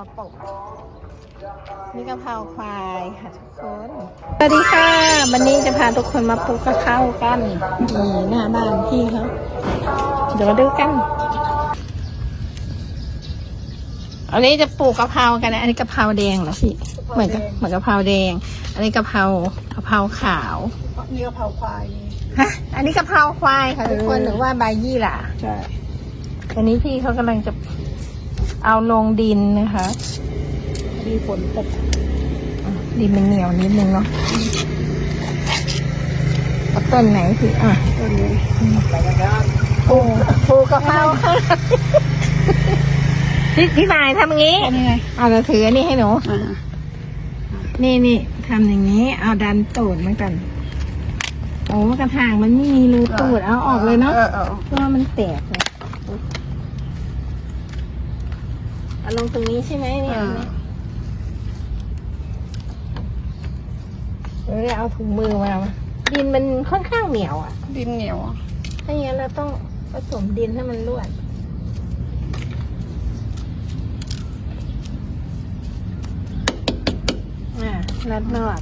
มาปลูกนี่กะเพราควายค่ะทุกคน สวัสดีค่ะ วันนี้จะพาทุกคนมาปลูกกะเพรากันนี่หน้าบ้านพี่เขาเดี๋ยวมาดูกันอันนี้จะปลูกกะเพรากันนะอันนี้กะเพราแดงเหรอพี่ เหมือนกับเหมือนกะเพราแดง อันนี้กะเพรากะเพราขาวนี่กะเพราควายนี่ฮะ อันนี้กะเพราควายค่ะทุกคนเออหรือว่าใบยี่หร่าใช่อันนี้พี่เขากำลังจะ เอาลงดินนะคะมีฝนตกอะดินมันเหนียวนิดนึงเนาะเอาต้นไหนพี่อะต้นนี้ปลูกปลูกกะเพราพี่พี่หมายทำอย่างนี้แค่นี้ไงเอาเราถืออันนี้ให้หนูอ่านี่นี่ทำอย่างนี้ เอาดันตูดมันกันโอ้กระถางมันไม่มีรูตูดเอาออกเลยเนาะเออเออเพราะว่ามันแตกเลย เอาลงตรงนี้ใช่ไหมเนี่ยอ่า เออเอาถุงมือมาดินมันค่อนข้างเหนียวอะ ดินเหนียวอะถ้าอย่างนั้นเราต้องผสมดินให้มันร่วน อ่ารัดรอด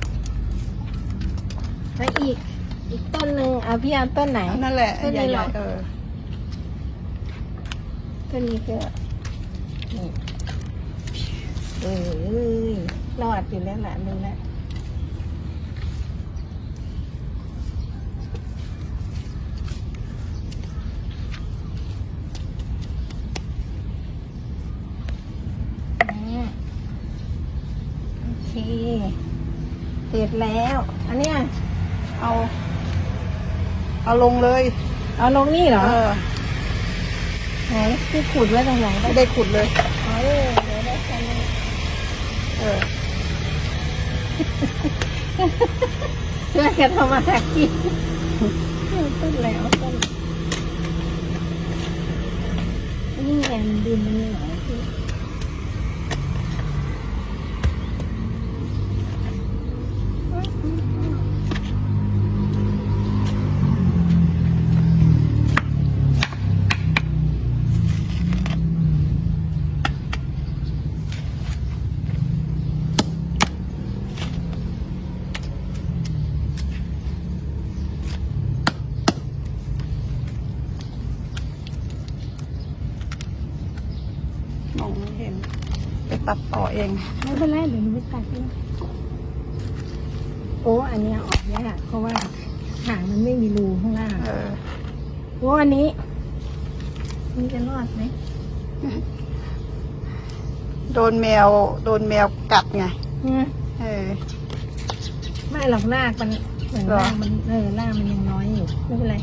แล้วอีก อีกต้นหนึ่งเอาพี่เอาต้นไหน นั่นแหละต้นใหนี้เหรญ่อๆเออต้นนี้คือนี่ เอ้ยรอดอยู่แล้วล่ะนึงแล้วอ่าโอเคเสร็จแล้ว อันเนี้ยเอา เอาลงเลย เอาลงนี่เหรอเออไหนที่ขุดไว้ตรงไหนไม่ได้ขุดเลยเออเดี๋ยวได้แค่นี้ เออเพื่อจะทำมาหากินต้นแล้วต้นนี่แอนดินมันหรอ มองไม่เห็น ไปตัดต่อเอง ไม่เป็นไรเดี๋ยวหนูไปตัดเองโอ้อันเนี้ยออกยากเพราะว่าหางมันไม่มีรูข้างล่างเออโอ้อันนี้นี่จะรอดไหมโดนแมว โดนแมวกัดไงอืมเออ ไม่หรอกรากมันเหมือนเหรอรากมันเออรากมันยังน้อยอยู่ไม่เป็นไร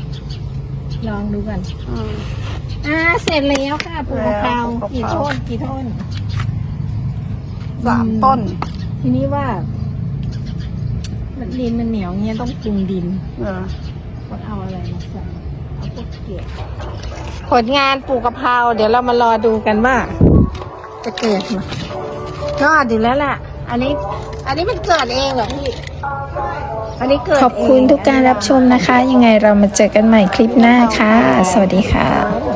ลองดูกัน อืม อ่าเสร็จแล้วค่ะปลูกกะเพราแล้วปลูกกี่กะเพรา ต้นกี่ต้น สามต้นทีนี้ว่ามันดินมันเหนียวเงี้ยต้องปรุงดินเออก็เอาอะไรมาใส่เอาพวกเกล็ดผลงานปลูกกะเพราเดี๋ยวเรามารอดูกันว่า จะเกิดไหมก็ดีแล้วล่ะอันนี้ อันนี้มันเกิดเองเหรอพี่อันนี้เกิดขอบคุณเงทุกการรับชมนะคะ ยังไงเรามาเจอกันใหม่คลิปหน้าค่ะ สวัสดีค่ะเออ